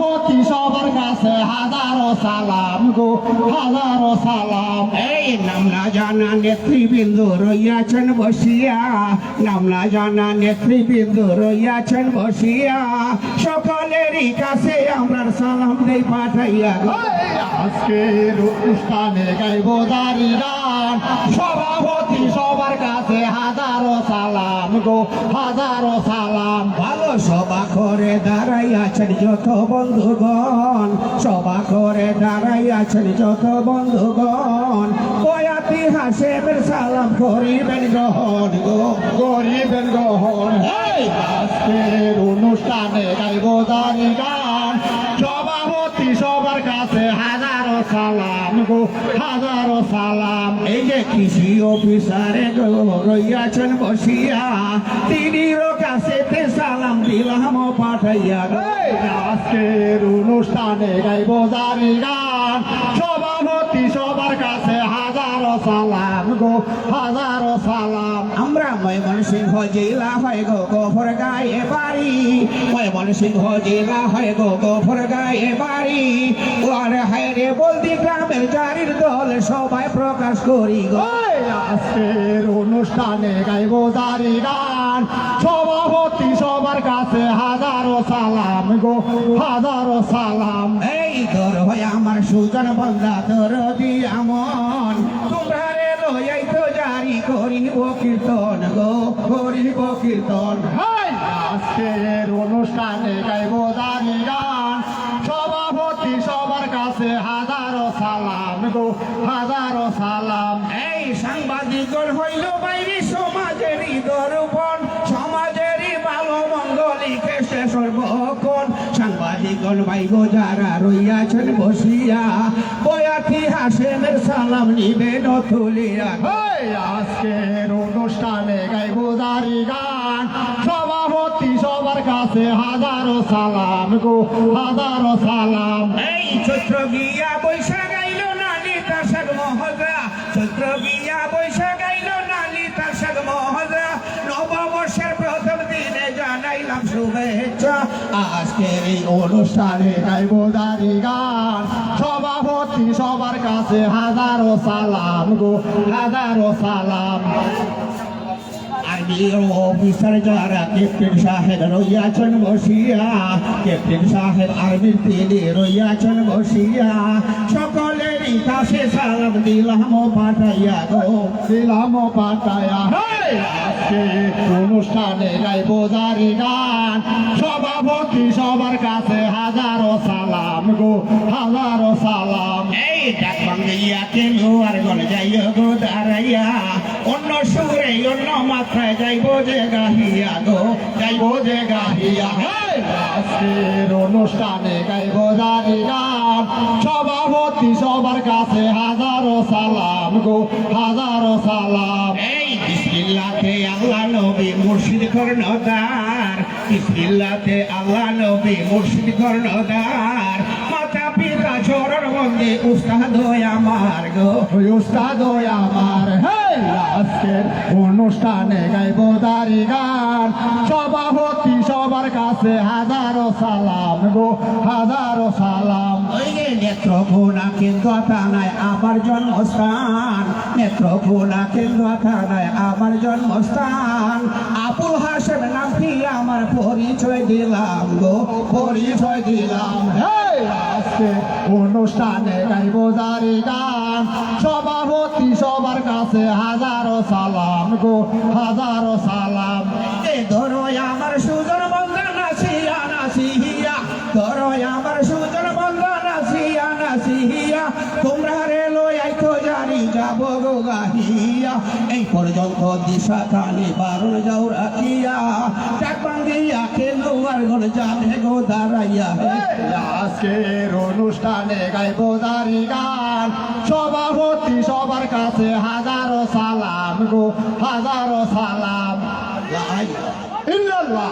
সভাপতি সবার কাছে হাজারো সালাম। গো হাজারো সালাম এই নাম জানা নেতৃবৃন্দ রইয়াছেন বসিয়া। নাম জানা নেতৃবৃন্দ রইয়াছেন বসিয়া। সকলেরই কাছে আমরা সালাম দেই পাঠাইয়া গো। আজকের অনুষ্ঠানে গাইব দাঁড়ি সভাপতি সবার কাছে হাজারো সালাম গো, হাজারো সালাম। ভালো করে দাঁড়াই আছেন যত বন্ধুগণ সবা করে দাঁড়াই আছেন যত বন্ধুগণ। বয়াতি হাসেবের সালাম করিবেন গ্রহণ গো করিবেন গ্রহণ। অনুষ্ঠানে গাইব দাঁড়ি গান সভাপতি সবার কাছে হাজারো সালাম গো হাজারো সালাম। এই যে কৃষি অফিসারে গো রইয়াছেন বসিয়া। তিনিরও কাছে সালাম দিলাম পাঠাইয়া আজকের অনুষ্ঠানে গাইব দাঁড়ি গান। সভাপতি সবার কাছে হাজারো সালাম গো হাজারো আমরা ময়মনসিংহ জেলা হয় গো গোফর গায়ে বাড়ি। ময়মনসিংহ জেলা হয় গো গোফর গায়ে বাড়ি। ওয়ার হায়রে বলদি গ্রামের জারির দল সবাই প্রকাশ করি গো। আজকের অনুষ্ঠানে গাইব দাঁড়ি গান। সভাপতি সবার কাছে হাজারো সালাম গো হাজারো সালাম। এই তোর হয় আমার সুজন বন্ধা তোর রে লইয়াই তো জারি করিব কীর্তন গো করিব কীর্তন। এই আজকের অনুষ্ঠানে গাইব দাঁড়ি গান। সভাপতি সবার কাছে হাজারো সালাম গো হাজারো সালাম। এই সাংবাদিকর হইল বাইরে সমাজেরই দর্পণ সমাজেরই ভালো মন্দ লিখে সে সর্বক্ষণ। সাংবাদিকগণ বাইগ যারা রইয়াছেন বসিয়া বয়াতি হাসেনের সালাম নিবেন তুলিয়া আজকের অনুষ্ঠানে গাইব দাঁড়ি গান। সভাপতি সবার কাছে হাজারো সালাম গো হাজারো সালাম। এই চৈত্র গিয়া বৈশাখ গাইল নানি তার সাগ মহজা। চৈত্র গিয়া বৈশাখ গাইল নানি তার সাগ মহজা। নববর্ষের প্রথম দিনে জানাইলাম শুভেচ্ছা। আজকের এই অনুষ্ঠানে গাইব দাঁড়ি গান। সভাপতি সবার কাছে হাজারো সালাম গো, হাজারো সালাম। অনুষ্ঠানে গাইব গান, সভাপতি সবার কাছে হাজারো সালাম গো, হাজারো সালাম। কেন আর গল যাইয়া গো দাঁড়াইয়া। অন্য সুরে, অন্য মাত্রায় যাইব যে গাহিয়া গো, গাইব যে গাহিয়া! অনুষ্ঠানে গাইব গান সভাপতি সবার কাছে হাজারো সালাম গো, হাজারো সালাম। এই বিসমিল্লাতে আল্লাহ নবী মুর্শিদ কর্ণদার বিসমিল্লাতে আল্লাহ নবী মুর্শিদ কর্ণদার পিতা চরণ বন্দে উস্তাদ আমার গো উস্তাদ আমার আজকের অনুষ্ঠানে গাইব দাঁড়ি গান। সভাপতি সবার কাছে হাজারো সালাম গো হাজারো সালাম। নেত্রকোনা কেন্দ্র থানায় আমার জন্মস্থান। নেত্রকোনা কেন্দ্র থানায় আমার জন্মস্থান। আবুল হাসেম নামটি আমার পরিচয় দিলাম গো পরিচয় দিলাম। হেই! অনুষ্ঠানে গাইব দাঁড়ি গান। সভাপতি সবার কাছে হাজারো সালাম গো হাজারো সালাম বড় গাহিয়া এই পর্যন্ত দিশা কালে বারণ যাও রাখিয়া টাক ভাঙিয়া খেলোয়ার ঘর যাবে গো দাঁড়াইয়া। আজকের অনুষ্ঠানে গাইব দারি গান। সভাপতি সবার কাছে হাজারো সালাম গো হাজারো সালাম। ইল্লাল্লাহ।